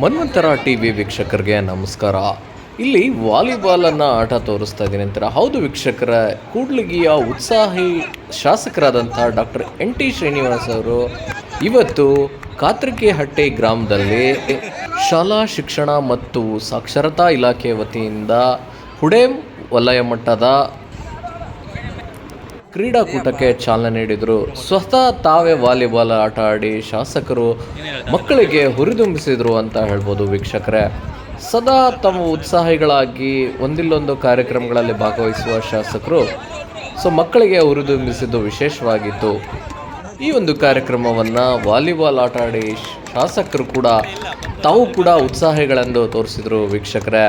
ಮನ್ವಂತರ T V ವೀಕ್ಷಕರಿಗೆ ನಮಸ್ಕಾರ. ಇಲ್ಲಿ ವಾಲಿಬಾಲನ್ನು ಆಟ ತೋರಿಸ್ತಾ ಇದ್ದೀನಿ ಅಂತಾರೆ? ಹೌದು ವೀಕ್ಷಕರ, ಕೂಡ್ಲಿಗಿಯ ಉತ್ಸಾಹಿ ಶಾಸಕರಾದಂಥ ಡಾಕ್ಟರ್ ಎನ್ ಟಿ ಶ್ರೀನಿವಾಸ್ ಅವರು ಇವತ್ತು ಕಾತ್ರಿಕೆಹಟ್ಟಿ ಗ್ರಾಮದಲ್ಲಿ ಶಾಲಾ ಶಿಕ್ಷಣ ಮತ್ತು ಸಾಕ್ಷರತಾ ಇಲಾಖೆ ವತಿಯಿಂದ ಹುಡೇಮ್ ವಲಯ ಮಟ್ಟದ ಕ್ರೀಡಾಕೂಟಕ್ಕೆ ಚಾಲನೆ ನೀಡಿದರು. ಸ್ವತಃ ತಾವೇ ವಾಲಿಬಾಲ್ ಆಟ ಆಡಿ ಶಾಸಕರು ಮಕ್ಕಳಿಗೆ ಹುರಿದುಂಬಿಸಿದರು ಅಂತ ಹೇಳ್ಬೋದು ವೀಕ್ಷಕರೇ. ಸದಾ ತಮ್ಮ ಉತ್ಸಾಹಿಗಳಾಗಿ ಒಂದಿಲ್ಲೊಂದು ಕಾರ್ಯಕ್ರಮಗಳಲ್ಲಿ ಭಾಗವಹಿಸುವ ಶಾಸಕರು ಸೊ ಮಕ್ಕಳಿಗೆ ಹುರಿದುಂಬಿಸಿದ್ದು ವಿಶೇಷವಾಗಿತ್ತು. ಈ ಒಂದು ಕಾರ್ಯಕ್ರಮವನ್ನು ವಾಲಿಬಾಲ್ ಆಟ ಆಡಿ ಶಾಸಕರು ಕೂಡ ತಾವು ಕೂಡ ಉತ್ಸಾಹಿಗಳೆಂದು ತೋರಿಸಿದರು ವೀಕ್ಷಕರೇ.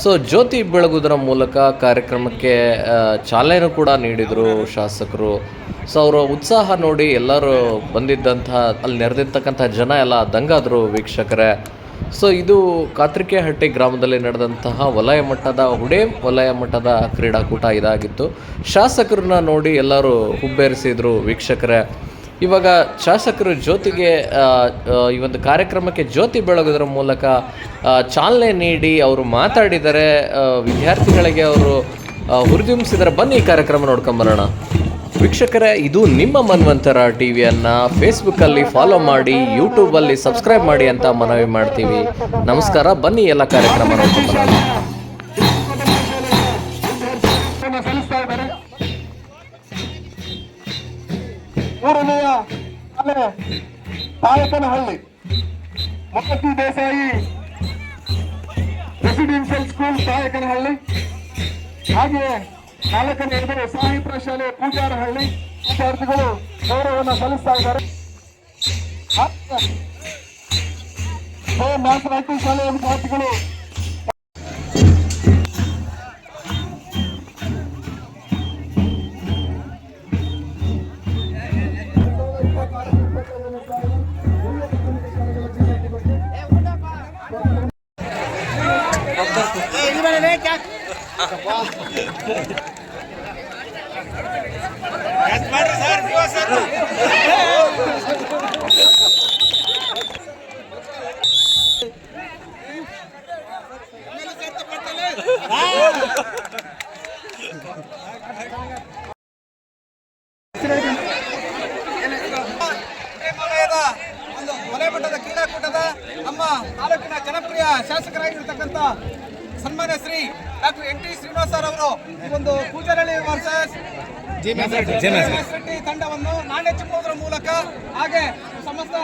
ಸೊ ಜ್ಯೋತಿ ಬೆಳಗುವುದರ ಮೂಲಕ ಕಾರ್ಯಕ್ರಮಕ್ಕೆ ಚಾಲನೆ ಕೂಡ ನೀಡಿದರು ಶಾಸಕರು. ಸೊ ಅವರ ಉತ್ಸಾಹ ನೋಡಿ ಎಲ್ಲರೂ ಬಂದಿದ್ದಂಥ, ಅಲ್ಲಿ ನೆರೆದಿರ್ತಕ್ಕಂಥ ಜನ ಎಲ್ಲ ದಂಗಾದರು ವೀಕ್ಷಕರೇ. ಸೊ ಇದು ಕಾತ್ರಿಕೆಹಟ್ಟಿ ಗ್ರಾಮದಲ್ಲಿ ನಡೆದಂತಹ ವಲಯ ಮಟ್ಟದ, ಹುಡೇ ವಲಯ ಮಟ್ಟದ ಕ್ರೀಡಾಕೂಟ ಇದಾಗಿತ್ತು. ಶಾಸಕರನ್ನ ನೋಡಿ ಎಲ್ಲರೂ ಹುಬ್ಬೇರಿಸಿದ್ರು ವೀಕ್ಷಕರೇ. ಇವಾಗ ಶಾಸಕರು ಜ್ಯೋತಿಗೆ ಈ ಒಂದು ಕಾರ್ಯಕ್ರಮಕ್ಕೆ ಜ್ಯೋತಿ ಬೆಳಗೋದ್ರ ಮೂಲಕ ಚಾಲನೆ ನೀಡಿ ಅವರು ಮಾತಾಡಿದರೆ ವಿದ್ಯಾರ್ಥಿಗಳಿಗೆ ಅವರು ಹುರಿದುಂಬಿಸಿದರೆ ಬನ್ನಿ ಈ ಕಾರ್ಯಕ್ರಮ ನೋಡ್ಕೊಂಬರೋಣ ವೀಕ್ಷಕರೇ, ಇದು ನಿಮ್ಮ ಮನ್ವಂತರ ಟಿ ವಿಯನ್ನು ಫೇಸ್ಬುಕ್ಕಲ್ಲಿ ಫಾಲೋ ಮಾಡಿ, ಯೂಟ್ಯೂಬಲ್ಲಿ ಸಬ್ಸ್ಕ್ರೈಬ್ ಮಾಡಿ ಅಂತ ಮನವಿ ಮಾಡ್ತೀವಿ. ನಮಸ್ಕಾರ, ಬನ್ನಿ ಎಲ್ಲ ಕಾರ್ಯಕ್ರಮ ನೋಡ್ಕೊಂಬರೋಣ ಮೂರನೆಯ ಶಾಲೆ ತಾಯಕನಹಳ್ಳಿ ಮೊಹತಿ ದೇಸಾಯಿ ರೆಸಿಡೆನ್ಷಿಯಲ್ ಸ್ಕೂಲ್ ತಾಯಕನಹಳ್ಳಿ ಹಾಗೆಯೇ ನಾಲ್ಕನೆಯದು ಸಾಹಿತ್ಯ ಪ್ರಶಾಲೆ ಪೂಜಾರಹಳ್ಳಿ, ವಿದ್ಯಾರ್ಥಿಗಳು ಗೌರವವನ್ನು ಸಲ್ಲಿಸ್ತಾ ಇದ್ದಾರೆ. ಮಾತನಾಡ್ತೀವಿ ಶಾಲೆಯ ವಿದ್ಯಾರ್ಥಿಗಳು ಒಂದು ವಲಯ ಮಟ್ಟದ ಕ್ರೀಡಾಕೂಟದ ನಮ್ಮ ತಾಲೂಕಿನ ಜನಪ್ರಿಯ ಶಾಸಕರಾಗಿರ್ತಕ್ಕಂಥ ಸನ್ಮಾನ್ಯ ಶ್ರೀ ಡಾಕ್ಟರ್ ಎನ್ ಟಿ ಶ್ರೀನಿವಾಸರ್ ಅವರು ಈ ಒಂದು ಪೂಜಾರಳ್ಳಿ ವರ್ಸಸ್ ಶೆಟ್ಟಿ ತಂಡವನ್ನು ನಾಣ್ಯ ಚಿಮ್ಮುವುದರ ಮೂಲಕ ಹಾಗೆ ಸಮಸ್ತ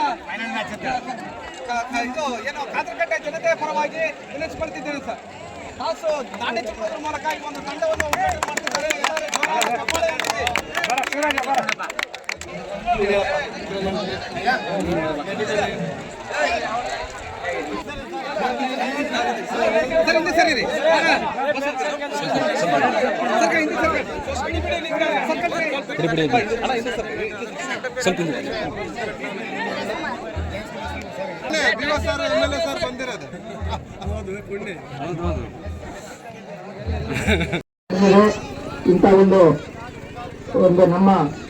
ಇದು ಏನು ಕಾತರಕಟ್ಟೆ ಜನತೆಯ ಪರವಾಗಿ ವಿನಂತಿಸಿಕೊಳ್ತಿದ್ದೇನೆ ಸರ್ ಕಾಸು ನಾಣ್ಯ ಚಿಮ್ಮುವುದರ ಮೂಲಕ ಈ ಒಂದು ತಂಡವನ್ನು ಉದ್ಘಾಟನೆ ಮಾಡ್ತಿದ್ದಾರೆ ಎಲ್ಲರೂ. ಸರ್ ಸರಿ ರೀ. ಇಂಥ ಒಂದು ಒಂದು ನಮ್ಮ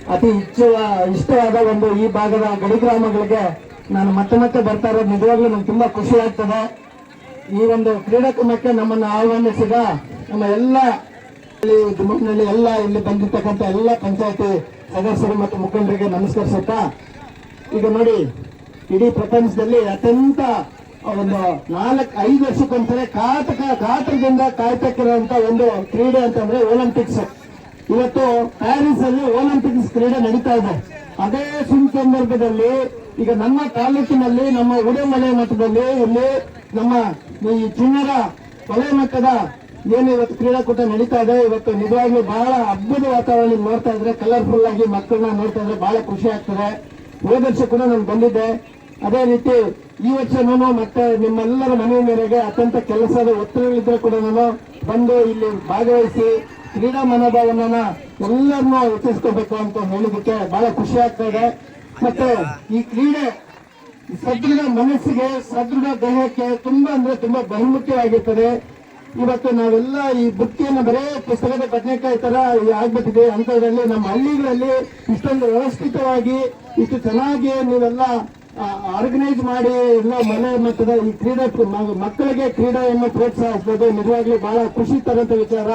ಅತಿ ಇಚ್ಛುವ ಇಷ್ಟವಾದ ಒಂದು ಈ ಭಾಗದ ಗಡಿ ಗ್ರಾಮಗಳಿಗೆ ನಾನು ಮತ್ತೆ ಮತ್ತೆ ಬರ್ತಾ ಇರೋದು ನಿಜವಾಗ್ಲೂ ನಂಗೆ ತುಂಬಾ ಖುಷಿ ಆಗ್ತದೆ. ಈ ಒಂದು ಕ್ರೀಡಾಕೂಟಕ್ಕೆ ನಮ್ಮನ್ನು ಆಹ್ವಾನಿಸಿದ ನಮ್ಮ ಎಲ್ಲ ದುಮ್ಮನಹಳ್ಳಿ ಎಲ್ಲ ಇಲ್ಲಿ ಬಂದಿರ್ತಕ್ಕಂಥ ಎಲ್ಲ ಪಂಚಾಯತಿ ಸದಸ್ಯರು ಮತ್ತು ಮುಖಂಡರಿಗೆ ನಮಸ್ಕರಿಸುತ್ತಾ, ಈಗ ನೋಡಿ, ಇಡೀ ಪ್ರಪಂಚದಲ್ಲಿ ಅತ್ಯಂತ ಒಂದು ನಾಲ್ಕು ಐದು ವರ್ಷಕ್ಕೊಂದ್ಸರಿ ಕಾತಕ, ಕಾತರದಿಂದ ಕಾಯ್ತಕ್ಕಿರುವಂತ ಒಂದು ಕ್ರೀಡೆ ಅಂತಂದ್ರೆ ಒಲಿಂಪಿಕ್ಸ್ ಇವತ್ತು ಪ್ಯಾರಿಸ್ ಅಲ್ಲಿ ಒಲಿಂಪಿಕ್ಸ್ ಕ್ರೀಡೆ ನಡೀತಾ ಇದೆ. ಅದೇ ಸಂದರ್ಭದಲ್ಲಿ ಈಗ ನಮ್ಮ ತಾಲೂಕಿನಲ್ಲಿ, ನಮ್ಮ ಉಡೆಮಲೆ ಮಠದಲ್ಲಿ ಇಲ್ಲಿ ನಮ್ಮ ಈ ಚಿನ್ನರ ಕೊಲೆ ಮಟ್ಟದ ಏನು ಇವತ್ತು ಕ್ರೀಡಾಕೂಟ ನಡೀತಾ ಇದೆ, ಇವತ್ತು ನಿಜವಾಗ್ಲೂ ಬಹಳ ಅದ್ಭುತ ವಾತಾವರಣ ನೋಡ್ತಾ ಇದ್ರೆ ಕಲರ್ಫುಲ್ ಆಗಿ ಮಕ್ಕಳನ್ನ ನೋಡ್ತಾ ಇದ್ರೆ ಬಹಳ ಖುಷಿ ಆಗ್ತದೆ. ಹೋದ ವರ್ಷ ಕೂಡ ನಾನು ಬಂದಿದ್ದೆ. ಅದೇ ರೀತಿ ಈ ವರ್ಷ ನಾನು ಮತ್ತೆ ನಿಮ್ಮೆಲ್ಲರ ಮನೆ ಮೇರೆಗೆ ಅತ್ಯಂತ ಕೆಲಸದ ಒತ್ತಡಗಳಿದ್ರೆ ಕೂಡ ನಾನು ಬಂದು ಇಲ್ಲಿ ಭಾಗವಹಿಸಿ ಕ್ರೀಡಾ ಮನೋಭಾವನ ಎಲ್ಲರನ್ನೂ ಹೆಚ್ಚಿಸ್ಕೋಬೇಕು ಅಂತ ಹೇಳಿದಕ್ಕೆ ಬಹಳ ಖುಷಿ ಆಗ್ತಾ ಇದೆ. ಮತ್ತೆ ಈ ಕ್ರೀಡೆ ಸದೃಢ ಮನಸ್ಸಿಗೆ, ಸದೃಢ ದೇಹಕ್ಕೆ ತುಂಬಾ ಅಂದ್ರೆ ತುಂಬಾ ಬಹುಮುಖ್ಯವಾಗಿರ್ತದೆ. ಇವತ್ತು ನಾವೆಲ್ಲ ಈ ಬುತ್ತಿಯನ್ನು ಬರೇ ಪುಸ್ತಕದ ಬದನೆಕಾಯಿ ತರ ಆಗ್ಬಿಟ್ಟಿದೆ. ಅಂತದ್ರಲ್ಲಿ ನಮ್ಮ ಹಳ್ಳಿಗಳಲ್ಲಿ ಇಷ್ಟೊಂದು ವ್ಯವಸ್ಥಿತವಾಗಿ ಇಷ್ಟು ಚೆನ್ನಾಗಿ ನೀವೆಲ್ಲ ಆರ್ಗನೈಸ್ ಮಾಡಿ ಎಲ್ಲ ಮನೆ ಮಟ್ಟದ ಈ ಕ್ರೀಡೆ ಮಕ್ಕಳಿಗೆ ಕ್ರೀಡೆಯನ್ನು ಪ್ರೋತ್ಸಾಹಿಸಬಹುದು ನಿಜವಾಗ್ಲೂ ಬಹಳ ಖುಷಿ ತರಂತ ವಿಚಾರ.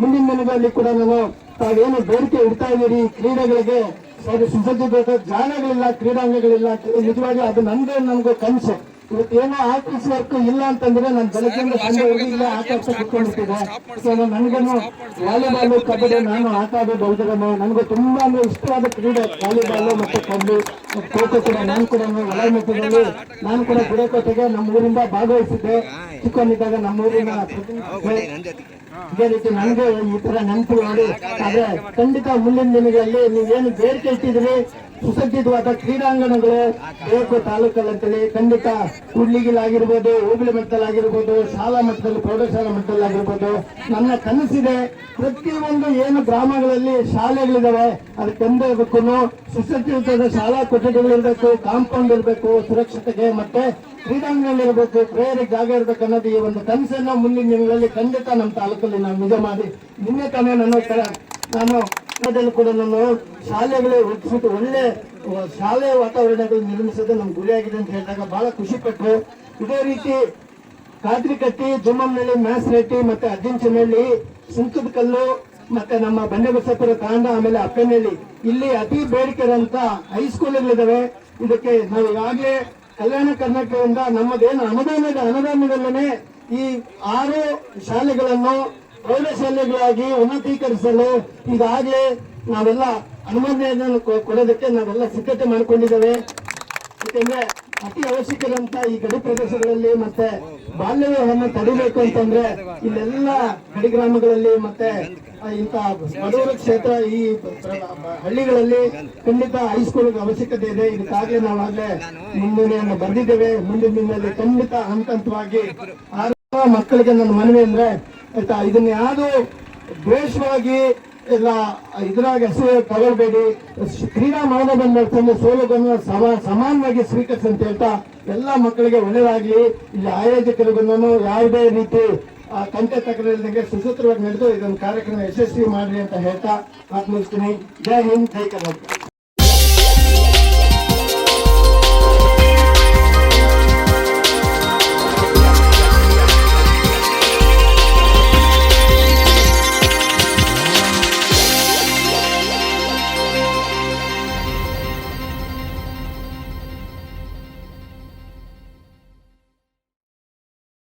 ಮುಂದಿನ ದಿನಗಳಲ್ಲಿ ಕೂಡ ನಾನು ತಾವೇನು ಬೇಡಿಕೆ ಇಡ್ತಾ ಇದ್ದೀರಿ ಈ ಕ್ರೀಡೆಗಳಿಗೆ? ಸರಿ ಸುಸಜ್ಜಿತ ಜಾಗಗಳಿಲ್ಲ ಕ್ರೀಡಾಂಗಗಳಿಲ್ಲ ನಿಜವಾಗಿ ಅದು ನಂದೇ ನಮ್ಗೆ ಕನಸು. ಇವತ್ತು ಏನೋ ಆಫೀಸ್ ವರ್ಕ್ ಇಲ್ಲ ಅಂತಂದ್ರೆ ನಾನು ಬೆಳಗ್ಗೆಯಿಂದ ಸಂಜೆ ಹೋಗಿ ಇಲ್ಲ ಆಟ ಆಡ್ತಾ ಕುತ್ಕೊಂಡಿರ್ತಿದ್ದೆ ಸೊ ನನಗೇನು ವಾಲಿಬಾಲ್ ಕಬಡ್ಡಿ ನಾನು ಆಟ ಆಡಿ ನನ್ಗೆ ನನಗೂ ತುಂಬಾ ಅಂದ್ರೆ ಇಷ್ಟವಾದ ಕ್ರೀಡೆ ವಾಲಿಬಾಲ್ ಮತ್ತೆ ಕಬಡ್ಡಿ. ಖೋ ಖೋ ಕೂಡ ನಾನು ಕೂಡ ಒಳ ಮಟ್ಟದಲ್ಲಿ ನಾನು ಕೂಡ ಗುಡಕೋಟೆಗೆ ನಮ್ಮ ಊರಿಂದ ಭಾಗವಹಿಸಿದ್ದೆ. ಚಿಕ್ಕವನಿದ್ದಾಗ ನಮ್ಮ ಊರಿನ ಪ್ರತಿನಿಧಿಸಿದ್ದೆ. ಇದೇ ರೀತಿ ನನಗೂ ಈ ತರ ನೆನಪು ಮಾಡಿ ಆದ್ರೆ ಖಂಡಿತ ಮುಂದಿನ ದಿನಗಳಲ್ಲಿ ನೀವೇನು ಬೇಡಿಕೆ ಇಟ್ಟಿದ್ರಿ ಸುಸಜ್ಜಿತವಾದ ಕ್ರೀಡಾಂಗಣಗಳು ಬೇಕು ತಾಲೂಕಲ್ಲಂತೇಳಿ ಖಂಡಿತ ಕೂಡ್ಲಿಗಿಲಾಗಿರ್ಬೋದು ಹೋಬಳಿ ಮಟ್ಟದಲ್ಲಾಗಿರ್ಬೋದು, ಶಾಲಾ ಮಟ್ಟದಲ್ಲಿ, ಪ್ರೌಢಶಾಲಾ ಮಟ್ಟದಲ್ಲಾಗಿರ್ಬೋದು, ನನ್ನ ಕನಸಿದೆ. ಪ್ರತಿಯೊಂದು ಏನು ಗ್ರಾಮಗಳಲ್ಲಿ ಶಾಲೆಗಳಿದಾವೆ ಅದಕ್ಕೆಂದು ಇದಕ್ಕೂ ಸುಸಜ್ಜಿತವಾದ ಶಾಲಾ ಕೊಠಡಿಗಳಿರ್ಬೇಕು ಕಾಂಪೌಂಡ್ ಇರಬೇಕು, ಸುರಕ್ಷತೆಗೆ ಮತ್ತೆ ಕ್ರೀಡಾಂಗಣಗಳಿರ್ಬೇಕು ಪ್ರೇಯರಿಗೆ ಜಾಗ ಇರಬೇಕು ಅನ್ನೋದು ಈ ಒಂದು ಕನಸನ್ನ ಮುಂದಿನ ದಿನಗಳಲ್ಲಿ ಖಂಡಿತ ನಮ್ಮ ತಾಲೂಕಲ್ಲಿ ನಾವು ನಿಜ ಮಾಡಿ. ನಿನ್ನೆ ತಾನೇ ನನ್ನ ನಾನು ಕೂಡ ನಮ್ಮ ಶಾಲೆಗಳೇ ರೂಪಿಸಿದ್ದು ಒಳ್ಳೆ ಶಾಲೆಯ ವಾತಾವರಣಗಳು ನಿರ್ಮಿಸೋದು ನಮ್ಮ ಗುರಿಯಾಗಿದೆ ಅಂತ ಹೇಳಿದಾಗ ಬಹಳ ಖುಷಿ ಪಟ್ಟರು ಇದೇ ರೀತಿ ಕಾತ್ರಿಕಟ್ಟಿ ಕಟ್ಟಿ ಜುಮ್ಮಂನಳ್ಳಿ ಮ್ಯಾಸ್ ರೆಟ್ಟಿ ಮತ್ತೆ ಅಜ್ಜಿಂಚನಹಳ್ಳಿ ಸುಂಕದ ಕಲ್ಲು ಮತ್ತೆ ನಮ್ಮ ಬಂಡೆಬಸಪುರ ತಾಂಡ ಆಮೇಲೆ ಅಪ್ಪನಹಳ್ಳಿ ಇಲ್ಲಿ ಅತಿ ಬೇಡಿಕೆ ಇರುವಂತ ಹೈಸ್ಕೂಲ್ಗಳಿದಾವೆ ಇದಕ್ಕೆ ನಾವು ಈಗಾಗಲೇ ಕಲ್ಯಾಣ ಕರ್ನಾಟಕದಿಂದ ನಮ್ಮದೇನು ಅನುದಾನದ, ಅನುದಾನದಲ್ಲೇ ಈ ಆರು ಶಾಲೆಗಳನ್ನು ಪ್ರೌಢಶಾಲೆಗಳಾಗಿ ಉನ್ನತೀಕರಿಸಲು ಈಗಾಗಲೇ ನಾವೆಲ್ಲ ಅನುಮೋದನೆಯನ್ನು ಕೊಡೋದಕ್ಕೆ ನಾವೆಲ್ಲ ಸಿದ್ಧತೆ ಮಾಡಿಕೊಂಡಿದ್ದೇವೆ. ಯಾಕೆಂದ್ರೆ ಅತಿ ಅವಶ್ಯಕರಂತ ಈ ಗಡಿ ಪ್ರದೇಶಗಳಲ್ಲಿ ಮತ್ತೆ ಬಾಲ್ಯ ವಿವಾಹವನ್ನು ತಡಿಬೇಕು ಅಂತಂದ್ರೆ ಇಲ್ಲೆಲ್ಲ ಗಡಿ ಗ್ರಾಮಗಳಲ್ಲಿ ಮತ್ತೆ ಇಂಥ ಬಡವರ ಕ್ಷೇತ್ರ ಈ ಹಳ್ಳಿಗಳಲ್ಲಿ ಖಂಡಿತ ಹೈಸ್ಕೂಲ್ ಅವಶ್ಯಕತೆ ಇದೆ. ಇದಕ್ಕಾಗಲೇ ನಾವಾಗಲೇ ಮುಂದೂಡಿಯನ್ನು ಬರೆದಿದ್ದೇವೆ. ಮುಂದಿನ ದಿನದಲ್ಲಿ ಖಂಡಿತ ಹಂತ ಹಂತವಾಗಿ ಆರು ಮಕ್ಕಳಿಗೆ ನನ್ನ ಮನವಿ ಅಂದ್ರೆ ಆಯ್ತಾ ಇದನ್ನ ಯಾವುದು ದ್ವೇಷವಾಗಿ ಇಲ್ಲ ಇದ್ರಾಗ ಹೆಸರು ತಗೊಳ್ಬೇಡಿ. ಕ್ರೀಡಾ ಮಾನದಂಡ ತಂದು ಸೋಲುಗಳನ್ನು ಸಮ, ಸಮಾನವಾಗಿ ಸ್ವೀಕರಿಸಿ ಅಂತ ಹೇಳ್ತಾ ಎಲ್ಲ ಮಕ್ಕಳಿಗೆ ಒಳ್ಳೆಯದಾಗ್ಲಿ ಇಲ್ಲಿ ಆಯೋಜಕರಿಗೂ ಯಾವುದೇ ರೀತಿ ಕಂತೆ ತಕರಿಲ್ದಂಗೆ ಸುಸೂತ್ರವಾಗಿ ನಡೆದು ಇದೊಂದು ಕಾರ್ಯಕ್ರಮ ಯಶಸ್ವಿ ಮಾಡ್ರಿ ಅಂತ ಹೇಳ್ತಾ ಮಾತು ಮುಗಿಸ್ತೀನಿ ಜೈ ಹಿಂದ್, ಜೈ ಕರ್ನಾಟಕ.